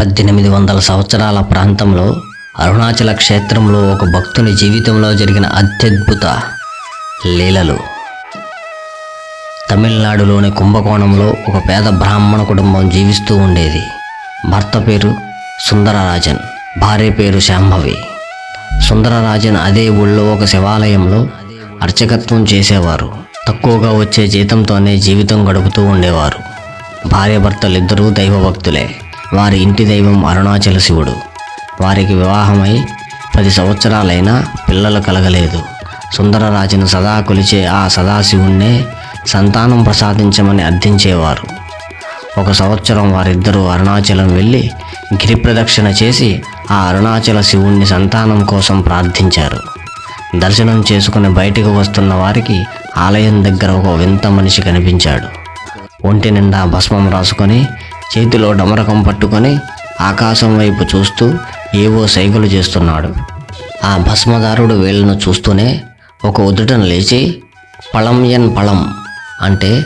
పద్దెనిమిది వందల సంవత్సరాల ప్రాంతంలో అరుణాచల క్షేత్రంలో ఒక భక్తుని జీవితంలో జరిగిన అత్యద్భుత లీలలు. తమిళనాడులోని కుంభకోణంలో ఒక పేద బ్రాహ్మణ కుటుంబం జీవిస్తూ ఉండేది. భర్త పేరు సుందరరాజన్ భార్య పేరు శాంభవి. సుందరరాజన్ అదే ఊళ్ళో ఒక శివాలయంలో అర్చకత్వం చేసేవారు. తక్కువగా వచ్చే జీతంతోనే జీవితం గడుపుతూ ఉండేవారు. భార్యాభర్తలిద్దరూ దైవభక్తులే. వారి ఇంటి దైవం అరుణాచల శివుడు. వారికి వివాహమై పది సంవత్సరాలైనా పిల్లలు కలగలేదు. సుందరరాజును సదా కొలిచే ఆ సదాశివుణ్ణే సంతానం ప్రసాదించమని అర్థించేవారు. ఒక సంవత్సరం వారిద్దరూ అరుణాచలం వెళ్ళి గిరి ప్రదక్షిణ చేసి ఆ అరుణాచల శివుణ్ణి సంతానం కోసం ప్రార్థించారు. దర్శనం చేసుకుని బయటికి వస్తున్న వారికి ఆలయం దగ్గర ఒక వింత మనిషి కనిపించాడు. ఒంటి నిండా భస్మం రాసుకొని చేతిలో డమరకం పట్టుకొని ఆకాశం వైపు చూస్తూ ఏవో సైగలు చేస్తున్నాడు. ఆ భస్మదారుడు వీళ్ళను చూస్తూనే ఒక ఉదుటను లేచి పళంయన్ పళం అంటే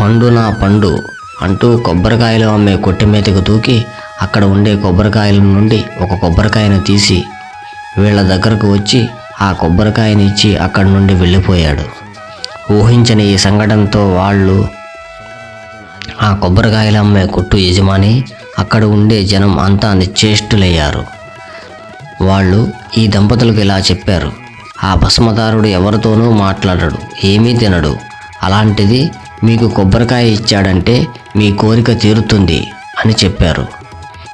పండు నా పండు అంటూ కొబ్బరికాయలు అమ్మే కొట్టి మీదకు దూకి అక్కడ ఉండే కొబ్బరికాయల నుండి ఒక కొబ్బరికాయను తీసి వీళ్ళ దగ్గరకు వచ్చి ఆ కొబ్బరికాయని ఇచ్చి అక్కడి నుండి వెళ్ళిపోయాడు. ఊహించని ఈ సంఘటనతో వాళ్ళు ఆ కొబ్బరికాయలు అమ్మే కొట్టు యజమాని అక్కడ ఉండే జనం అంతా నిశ్చేష్టులయ్యారు. వాళ్ళు ఈ దంపతులకు ఇలా చెప్పారు. ఆ భస్మదారుడు ఎవరితోనూ మాట్లాడడు ఏమీ తినడు. అలాంటిది మీకు కొబ్బరికాయ ఇచ్చాడంటే మీ కోరిక తీరుతుంది అని చెప్పారు.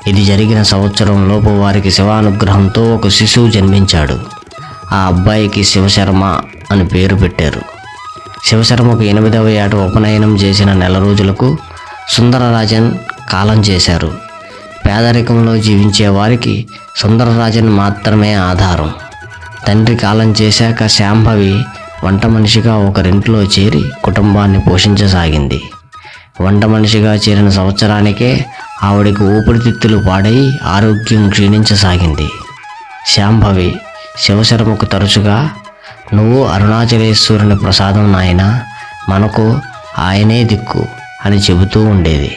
ఇది జరిగిన సంవత్సరం లోపు వారికి శివానుగ్రహంతో ఒక శిశువు జన్మించాడు. ఆ అబ్బాయికి శివశర్మ అని పేరు పెట్టారు. శివశర్మకు ఎనిమిదవ ఏట ఉపనయనం చేసిన నెల రోజులకు సుందరరాజన్ కాలం చేశారు. పేదరికంలో జీవించే వారికి సుందరరాజన్ మాత్రమే ఆధారం. తండ్రి కాలం చేశాక శాంభవి వంట మనిషిగా ఒకరింట్లో చేరి కుటుంబాన్ని పోషించసాగింది. వంట మనిషిగా చేరిన సంవత్సరానికే ఆవిడకి ఊపిరితిత్తులు పాడై ఆరోగ్యం క్షీణించసాగింది. శాంభవి శివశర్మకు తరచుగా నువ్వు అరుణాచలేశ్వరుని ప్రసాదం నాయన మనకు ఆయనే దిక్కు అని చెబుతూ ఉండేది.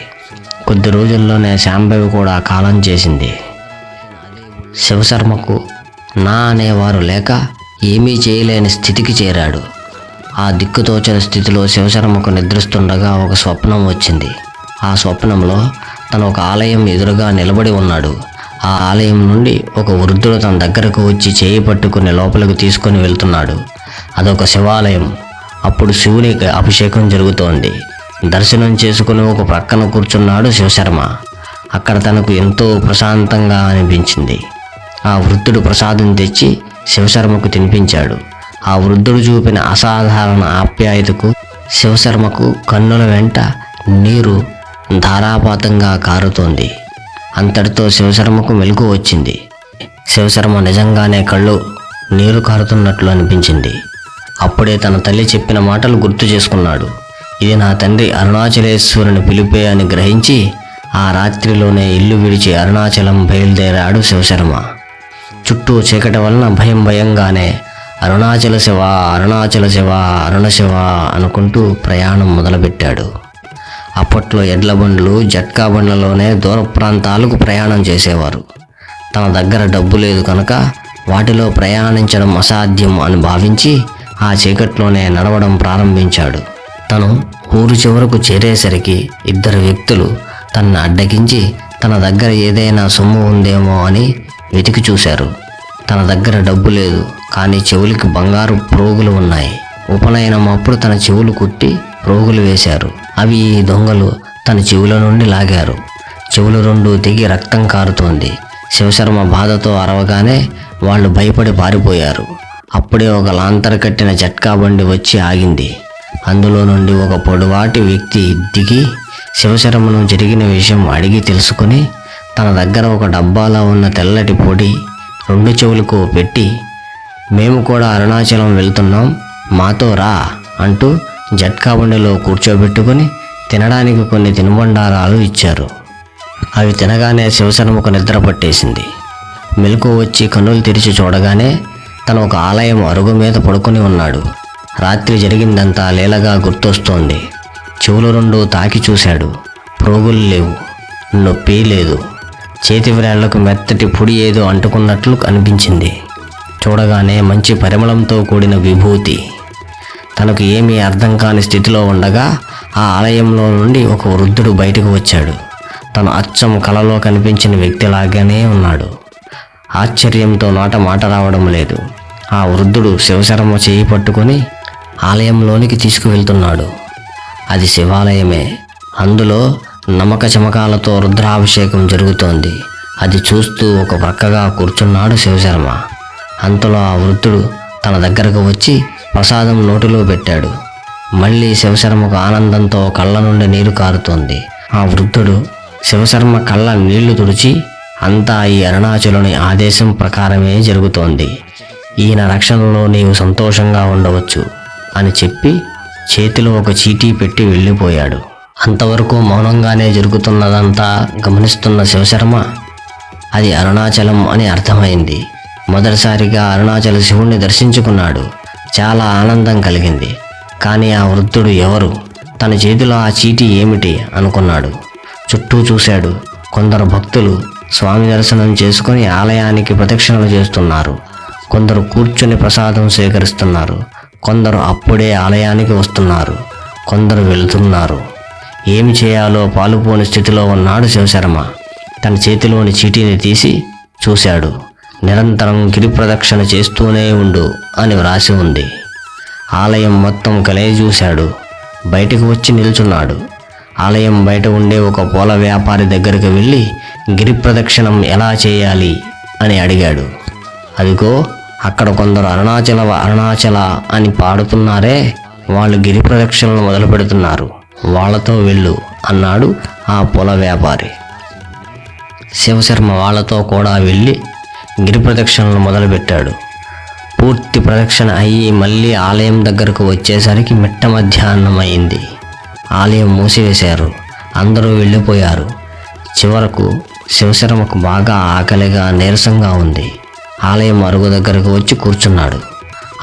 కొద్ది రోజుల్లోనే శాంభవి కూడా కాలం చేసింది. శివశర్మకు నా అనేవారు లేక ఏమీ చేయలేని స్థితికి చేరాడు. ఆ దిక్కుతోచని స్థితిలో శివశర్మకు నిద్రిస్తుండగా ఒక స్వప్నం వచ్చింది. ఆ స్వప్నంలో తను ఒక ఆలయం ఎదురుగా నిలబడి ఉన్నాడు. ఆ ఆలయం నుండి ఒక వృద్ధుడు తన దగ్గరకు వచ్చి చేయి పట్టుకుని లోపలికి తీసుకొని వెళ్తున్నాడు. అదొక శివాలయం. అప్పుడు శివునికి అభిషేకం జరుగుతోంది. దర్శనం చేసుకుని ఒక ప్రక్కన కూర్చున్నాడు శివశర్మ. అక్కడ తనకు ఎంతో ప్రశాంతంగా అనిపించింది. ఆ వృద్ధుడు ప్రసాదం తెచ్చి శివశర్మకు తినిపించాడు. ఆ వృద్ధుడు చూపిన అసాధారణ ఆప్యాయతకు శివశర్మకు కన్నుల వెంట నీరు ధారాపాతంగా కారుతోంది. అంతటితో శివశర్మకు మెలకు వచ్చింది. శివశర్మ నిజంగానే కళ్ళు నీరు కారుతున్నట్లు అనిపించింది. అప్పుడే తన తల్లి చెప్పిన మాటలు గుర్తు చేసుకున్నాడు. ఇది నా తండ్రి అరుణాచలేశ్వరుని పిలిపే అని గ్రహించి ఆ రాత్రిలోనే ఇల్లు విడిచి అరుణాచలం బయలుదేరాడు శివశర్మ. చుట్టూ చీకటి వలన భయం భయంగానే అరుణాచల శివ అరుణాచల శివ అరుణ శివ అనుకుంటూ ప్రయాణం మొదలుపెట్టాడు. అప్పట్లో ఎడ్ల బండ్లు జట్కా బండ్లలోనే దూర ప్రాంతాలకు ప్రయాణం చేసేవారు. తన దగ్గర డబ్బు లేదు కనుక వాటిలో ప్రయాణించడం అసాధ్యం అని భావించి ఆ చీకట్లోనే నడవడం ప్రారంభించాడు. తను ఊరు చివరకు చేరేసరికి ఇద్దరు వ్యక్తులు తనను అడ్డగించి తన దగ్గర ఏదైనా సొమ్ము ఉందేమో అని వెతికి చూశారు. తన దగ్గర డబ్బు లేదు కానీ చెవులకి బంగారు ప్రోగులు ఉన్నాయి. ఉపనయనం అప్పుడు తన చెవులు కుట్టి ప్రోగులు వేశారు. అవి ఈ దొంగలు తన చెవుల నుండి లాగారు. చెవులు రెండు తెగి రక్తం కారుతోంది. శివశర్మ బాధతో అరవగానే వాళ్ళు భయపడి పారిపోయారు. అప్పుడే ఒక లాంతర్ కట్టిన జట్కా బండి వచ్చి ఆగింది. అందులో నుండి ఒక పొడవాటి వ్యక్తి దిగి శివశర్మను జరిగిన విషయం అడిగి తెలుసుకుని తన దగ్గర ఒక డబ్బాలో ఉన్న తెల్లటి పొడి రెండు చెవులకు పెట్టి మేము కూడా అరుణాచలం వెళ్తున్నాం మాతో రా అంటూ జట్కా బండిలో కూర్చోబెట్టుకుని తినడానికి కొన్ని తినుబండారాలు ఇచ్చారు. అవి తినగానే శివశర్మకు నిద్ర పట్టేసింది. మెలకు వచ్చి కన్నులు తెరిచి చూడగానే తను ఒక ఆలయం అరుగు మీద పడుకొని ఉన్నాడు. రాత్రి జరిగిందంతా లీలగా గుర్తొస్తోంది. చెవులు రెండు తాకి చూశాడు. ప్రోగులు లేవు. నొప్పి లేదు. చేతి వ్రేళ్ళకు మెత్తటి పొడి ఏదో అంటుకున్నట్లు అనిపించింది చూడగానే మంచి పరిమళంతో కూడిన విభూతి. తనకు ఏమీ అర్థం కాని స్థితిలో ఉండగా ఆ ఆలయంలో నుండి ఒక వృద్ధుడు బయటకు వచ్చాడు. తను అచ్చం కలలో కనిపించిన వ్యక్తిలాగానే ఉన్నాడు. ఆశ్చర్యంతో నోట మాట రావడం లేదు. ఆ వృద్ధుడు శివశర్మ చేయి పట్టుకొని ఆలయంలోనికి తీసుకువెళ్తున్నాడు. అది శివాలయమే. అందులో నమ్మక చమకాలతో రుద్రాభిషేకం జరుగుతోంది. అది చూస్తూ ఒక ప్రక్కగా కూర్చున్నాడు శివశర్మ. అంతలో ఆ వృద్ధుడు తన దగ్గరకు వచ్చి ప్రసాదం నోటిలో పెట్టాడు. మళ్ళీ శివశర్మకు ఆనందంతో కళ్ళ నుండి నీరు కారుతోంది. ఆ వృద్ధుడు శివశర్మ కళ్ళ నీళ్ళు తుడిచి అంతా ఈ అరుణాచలుని ఆదేశం ప్రకారమే జరుగుతోంది. ఈయన రక్షణలో నీవు సంతోషంగా ఉండవచ్చు అని చెప్పి చేతిలో ఒక చీటీ పెట్టి వెళ్ళిపోయాడు. అంతవరకు మౌనంగానే జరుగుతున్నదంతా గమనిస్తున్న శివశర్మ అది అరుణాచలం అని అర్థమైంది. మొదటిసారిగా అరుణాచల శివుణ్ణి దర్శించుకున్నాడు. చాలా ఆనందం కలిగింది. కానీ ఆ వృద్ధుడు ఎవరు? తన చేతిలో ఆ చీటీ ఏమిటి? అనుకున్నాడు. చుట్టూ చూశాడు. కొందరు భక్తులు స్వామి దర్శనం చేసుకుని ఆలయానికి ప్రదక్షిణలు చేస్తున్నారు. కొందరు కూర్చుని ప్రసాదం సేకరిస్తున్నారు. కొందరు అప్పుడే ఆలయానికి వస్తున్నారు. కొందరు వెళుతున్నారు. ఏమి చేయాలో పాలుపోని స్థితిలో ఉన్నాడు శివశర్మ. తన చేతిలోని చీటీని తీసి చూశాడు. నిరంతరం గిరి ప్రదక్షిణ చేస్తూనే ఉండు అని వ్రాసి ఉంది. ఆలయం మొత్తం కలే చూశాడు. బయటకు వచ్చి నిల్చున్నాడు. ఆలయం బయట ఉండే ఒక పూల వ్యాపారి దగ్గరికి వెళ్ళి గిరి ప్రదక్షిణం ఎలా చేయాలి అని అడిగాడు. అదిగో అక్కడ కొందరు అరుణాచల అరుణాచల అని పాడుతున్నారే వాళ్ళు గిరి ప్రదక్షిణలు మొదలు పెడుతున్నారు. వాళ్ళతో వెళ్ళు అన్నాడు ఆ పూల వ్యాపారి. శివశర్మ వాళ్ళతో కూడా వెళ్ళి గిరి ప్రదక్షిణలు మొదలుపెట్టాడు. పూర్తి ప్రదక్షిణ అయ్యి మళ్ళీ ఆలయం దగ్గరకు వచ్చేసరికి మిట్ట మధ్యాహ్నం అయింది ఆలయం మూసివేశారు. అందరూ వెళ్ళిపోయారు. చివరకు శివశర్మకు బాగా ఆకలిగా నీరసంగా ఉంది. ఆలయం అరుగు దగ్గరకు వచ్చి కూర్చున్నాడు.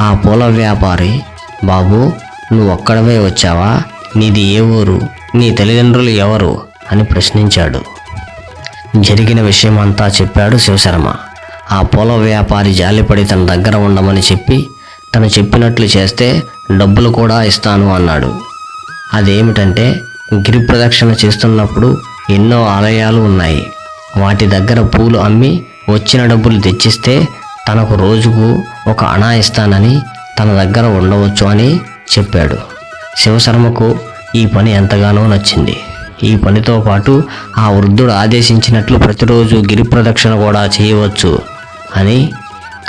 ఆ పూల వ్యాపారి బాబు నువ్వు ఒక్కడవే వచ్చావా? నీది ఏ ఊరు? నీ తల్లిదండ్రులు ఎవరు? అని ప్రశ్నించాడు. జరిగిన విషయం అంతా చెప్పాడు శివశర్మ. ఆ పొలం వ్యాపారి జాలిపడి తన దగ్గర ఉండమని చెప్పి తను చెప్పినట్లు చేస్తే డబ్బులు కూడా ఇస్తాను అన్నాడు. అదేమిటంటే గిరి ప్రదక్షిణ చేస్తున్నప్పుడు ఎన్నో ఆలయాలు ఉన్నాయి. వాటి దగ్గర పూలు అమ్మి వచ్చిన డబ్బులు తెచ్చిస్తే తనకు రోజుకు ఒక అణా ఇస్తానని తన దగ్గర ఉండవచ్చు అని చెప్పాడు. శివశర్మకు ఈ పని ఎంతగానో నచ్చింది. ఈ పనితో పాటు ఆ వృద్ధుడు ఆదేశించినట్లు ప్రతిరోజు గిరి ప్రదక్షిణ కూడా చేయవచ్చు. అని.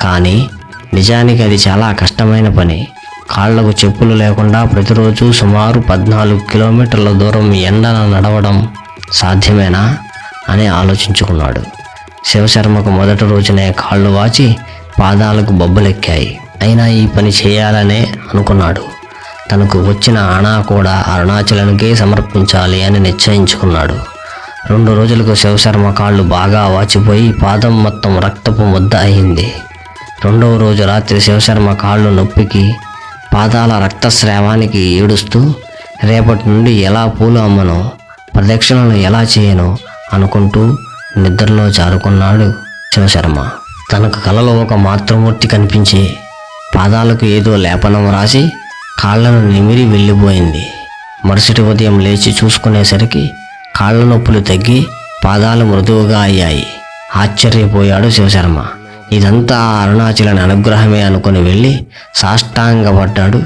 కానీ నిజానికి అది చాలా కష్టమైన పని. కాళ్ళకు చెప్పులు లేకుండా ప్రతిరోజు సుమారు పద్నాలుగు కిలోమీటర్ల దూరం ఎండన నడవడం సాధ్యమేనా అని ఆలోచించుకున్నాడు. శివశర్మకు మొదటి రోజునే కాళ్ళు వాచి పాదాలకు బొబ్బలెక్కాయి. అయినా ఈ పని చేయాలనే అనుకున్నాడు. తనకు వచ్చిన అణా కూడా అరుణాచలంకే సమర్పించాలి అని నిశ్చయించుకున్నాడు. రెండు రోజులకు శివశర్మ కాళ్ళు బాగా వాచిపోయి పాదం మొత్తం రక్తపు ముద్ద అయింది. రెండవ రోజు రాత్రి శివశర్మ కాళ్ళు నొప్పికి పాదాల రక్తస్రావానికి ఏడుస్తూ రేపటి నుండి ఎలా పూలు అమ్మను ప్రదక్షిణలు ఎలా చేయను అనుకుంటూ నిద్రలో జారుకున్నాడు శివశర్మ. తనకు కలలో ఒక మాతృమూర్తి కనిపించి పాదాలకు ఏదో లేపనం రాసి కాళ్ళను నిమిరి వెళ్ళిపోయింది. మరుసటి ఉదయం లేచి చూసుకునేసరికి కాళ్ళ నొప్పులు తగ్గి పాదాలు మృదువుగా అయ్యాయి. ఆశ్చర్యపోయాడు శివశర్మ. ఇదంతా ఆ అరుణాచలని అనుగ్రహమే అనుకుని వెళ్ళి సాష్టాంగపడ్డాడు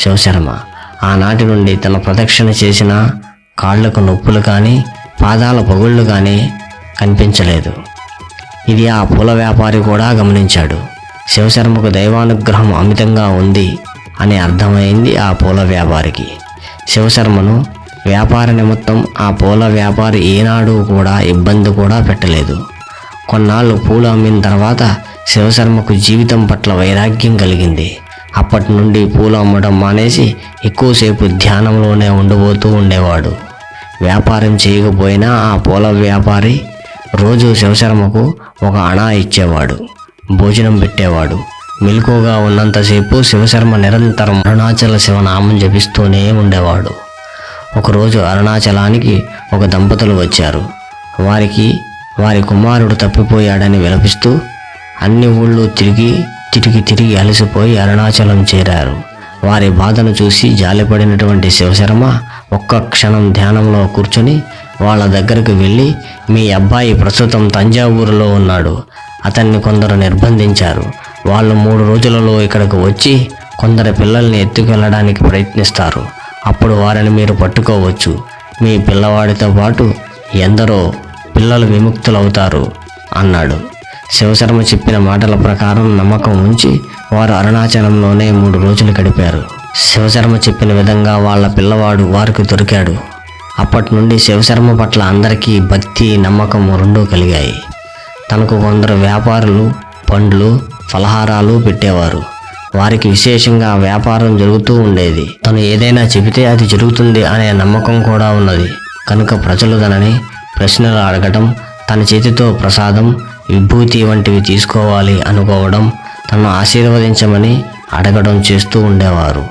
శివశర్మ. ఆనాటి నుండి తన ప్రదక్షిణ చేసిన కాళ్ళకు నొప్పులు కానీ పాదాల పగుళ్ళు కానీ కనిపించలేదు. ఇది ఆ పూల వ్యాపారి కూడా గమనించాడు. శివశర్మకు దైవానుగ్రహం అమితంగా ఉంది అని అర్థమైంది ఆ పూల వ్యాపారికి. శివశర్మను వ్యాపార నిమిత్తం ఆ పూల వ్యాపారి ఏనాడు కూడా ఇబ్బంది కూడా పెట్టలేదు. కొన్నాళ్ళు పూలు అమ్మిన తర్వాత శివశర్మకు జీవితం పట్ల వైరాగ్యం కలిగింది. అప్పటి నుండి పూలు అమ్మడం మానేసి ఎక్కువసేపు ధ్యానంలోనే ఉండిపోతూ ఉండేవాడు. వ్యాపారం చేయకపోయినా ఆ పూల వ్యాపారి రోజు శివశర్మకు ఒక అణా ఇచ్చేవాడు. భోజనం పెట్టేవాడు. మెలకుగా ఉన్నంతసేపు శివశర్మ నిరంతరం అరుణాచల శివనామం జపిస్తూనే ఉండేవాడు. ఒకరోజు అరుణాచలానికి ఒక దంపతులు వచ్చారు. వారికి వారి కుమారుడు తప్పిపోయాడని విలపిస్తూ అన్ని ఊళ్ళు తిరిగి తిరిగి తిరిగి అలసిపోయి అరుణాచలం చేరారు. వారి బాధను చూసి జాలిపడినటువంటి శివశర్మ ఒక్క క్షణం ధ్యానంలో కూర్చొని వాళ్ళ దగ్గరకు వెళ్ళి మీ అబ్బాయి ప్రస్తుతం తంజావూరులో ఉన్నాడు. అతన్ని కొందరు నిర్బంధించారు. వాళ్ళు మూడు రోజులలో ఇక్కడకు వచ్చి కొందరు పిల్లల్ని ఎత్తుకెళ్ళడానికి ప్రయత్నిస్తారు. అప్పుడు వారిని మీరు పట్టుకోవచ్చు. మీ పిల్లవాడితో పాటు ఎందరో పిల్లలు విముక్తులవుతారు అన్నాడు. శివశర్మ చెప్పిన మాటల ప్రకారం నమ్మకం ఉంచి వారు అరుణాచలంలోనే మూడు రోజులు గడిపారు. శివశర్మ చెప్పిన విధంగా వాళ్ళ పిల్లవాడు వారికి దొరికాడు. అప్పటి నుండి శివశర్మ పట్ల అందరికీ భక్తి నమ్మకం రెండూ కలిగాయి. తనకు కొందరు వ్యాపారులు పండ్లు ఫలహారాలు పెట్టేవారు. వారికి విశేషంగా వ్యాపారం జరుగుతూ ఉండేది. తను ఏదైనా చెబితే అది జరుగుతుంది అనే నమ్మకం కూడా ఉన్నది. కనుక ప్రజలు తనని ప్రశ్నలు అడగటం తన చేతితో ప్రసాదం విభూతి వంటివి తీసుకోవాలి అనుకోవడం తను ఆశీర్వదించమని అడగడం చేస్తూ ఉండేవారు.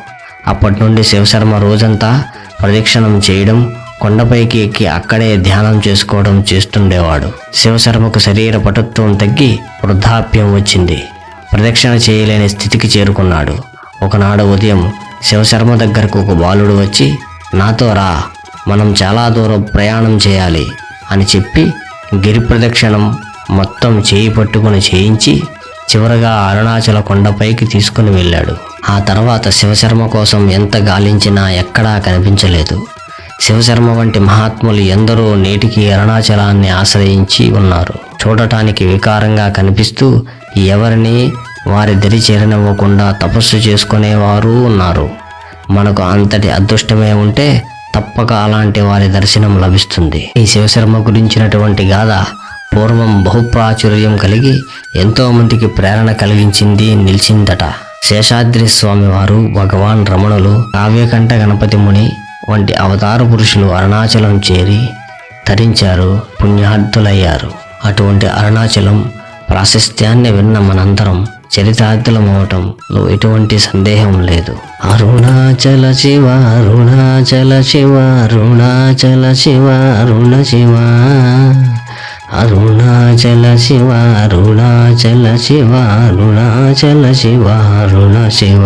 అప్పటి నుండి శివశర్మ రోజంతా ప్రదక్షిణం చేయడం కొండపైకి ఎక్కి అక్కడే ధ్యానం చేసుకోవడం చేస్తుండేవాడు. శివశర్మకు శరీర పటుత్వం తగ్గి వృద్ధాప్యం వచ్చింది. ప్రదక్షిణ చేయలేని స్థితికి చేరుకున్నాడు. ఒకనాడు ఉదయం శివశర్మ దగ్గరకు ఒక బాలుడు వచ్చి నాతో రా మనం చాలా దూరం ప్రయాణం చేయాలి అని చెప్పి గిరి ప్రదక్షిణం మొత్తం చేయి పట్టుకుని చేయించి చివరగా అరుణాచల కొండపైకి తీసుకుని వెళ్ళాడు. ఆ తర్వాత శివశర్మ కోసం ఎంత గాలించినా ఎక్కడా కనిపించలేదు. శివశర్మ వంటి మహాత్ములు ఎందరో నేటికి అరుణాచలాన్ని ఆశ్రయించి ఉన్నారు. చూడటానికి వికారంగా కనిపిస్తూ ఎవరిని వారి దరి చేరనివ్వకుండా తపస్సు చేసుకునేవారు ఉన్నారు. మనకు అంతటి అదృష్టమే ఉంటే తప్పక అలాంటి వారి దర్శనం లభిస్తుంది. ఈ శివశర్మ గురించినటువంటి గాథ పూర్వం బహుప్రాచుర్యం కలిగి ఎంతోమందికి ప్రేరణ కలిగించింది నిలిచిందట. శేషాద్రి స్వామి వారు భగవాన్ రమణులు కావ్యకంఠ గణపతి ముని వంటి అవతార పురుషులు అరుణాచలం చేరి తరించారు పుణ్యార్థులయ్యారు అటువంటి అరుణాచలం ప్రాశస్త్యాన్ని విన్న మనందరం చరితార్థులమవటంలో ఎటువంటి సందేహం లేదు. అరుణాచల శివ అరుణాచల శివ అరుణాచల శివ అరుణ శివ. అరుణాచల శివ అరుణాచల శివ అరుణాచల శివ అరుణ శివ.